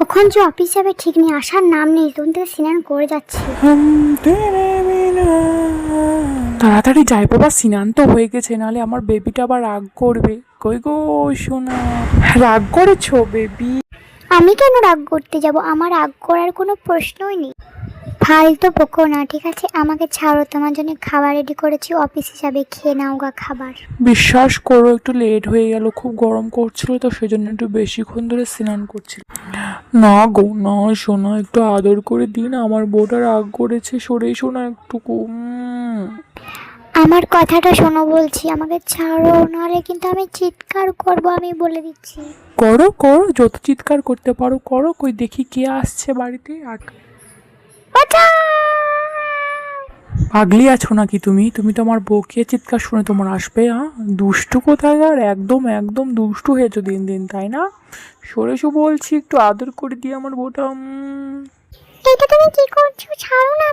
কখন যে অফিস যাবে ঠিক নেই আসার নাম নেই তখন থেকে স্নান করে যাচ্ছি। তাড়াতাড়ি যাই বাবা স্নান তো হয়ে গেছে নাহলে আমার বেবিটা আবার রাগ করবে। কই গো শোনা রাগ করেছ বেবি আমি কেন রাগ করতে যাব? আমার রাগ করার কোনো প্রশ্নই নেই। ফালতু পোকো না ঠিক আছে? আমাকে ছাড়ো তোমার জন্য খাবার রেডি করেছি অফিস হিসাবে খেয়ে নাও গা খাবার। বিশ্বাস করো একটু লেট হয়ে গেল খুব গরম করছিল তো সেজন্য একটু বেশিক্ষণ ধরে স্নান করছিল। না গো না সোনা একটু আদর করে দিন। আমার বউটা রাগ করেছে সরে সোনা একটুকু আমার কথাটা শোনো বলছি আমাকে ছাড়ো নাহলে কিন্তু আমি চিৎকার করব আমি বলে দিচ্ছি। করো করো যত চিৎকার করতে পারো করো কই দেখি কে আসছে বাড়িতে আর পাগলি আছো নাকি তুমি? তুমি তো আমার বউকে চিৎকার শুনে তোমার আসবে হ্যাঁ? দুষ্টু কোথায় আর? একদম একদম দুষ্টু হয়েছো দিন দিন তাই না? সরে এসো বলছি একটু আদর করে দিয়ে আমার বউটা এটা তুমি কি করছ? ছাড়ো না।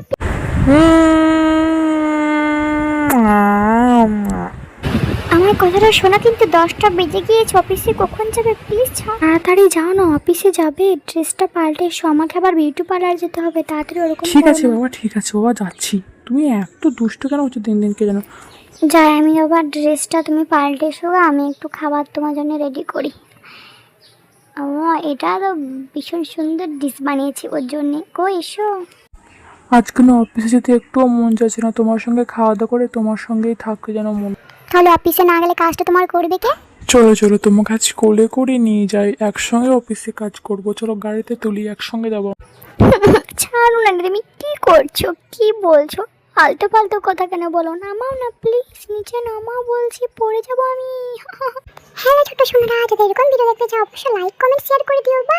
আমার কথাটা শোনা কিন্তু দশটা বেজে গিয়েছে। অফিসে কখন যাবে? প্লিজ তাড়াতাড়ি যাও না অফিসে যাবে। ড্রেসটা পাল্টে এসো। আমাকে আবার বিউটি পার্লার যেতে হবে। তাড়াতাড়ি ওরকম ঠিক আছে। বাবা ঠিক আছে বাবা যাচ্ছি। তুমি এত দুষ্ট কেন হচ্ছে দিন দিন যেন? যাই আমি আবার ড্রেসটা তুমি পাল্টে এসো আমি একটু খাবার তোমার জন্য রেডি করি। ও এটা তো ভীষণ সুন্দর ডিশ বানিয়েছি ওর জন্যে। কো এসো। আজকে না অফিসে যেতে একটুও মন যাচ্ছে না তোমার সঙ্গে খাওয়া দাওয়া করে তোমার সঙ্গেই থাকতে যেন মন। তাহলে অফিসে না গেলে কাজটা তোমার করবে কে? চলো চলো তোমার কাজ কোলে করে নিয়ে যাই একসঙ্গে অফিসে কাজ করব। চলো গাড়িতে তুলি একসঙ্গে যাব। ছাড়ো না তুমি কি করছ? কি বলছো? আলতো ফালতু কথা কেন বলো? নামাও না প্লিজ নিচে নামাও, বলছি পড়ে যাব আমি। হ্যালো ছোট সোনারা যদি এরকম ভিডিও দেখতে চাও, অবশ্যই লাইক কমেন্ট শেয়ার করে দিও বা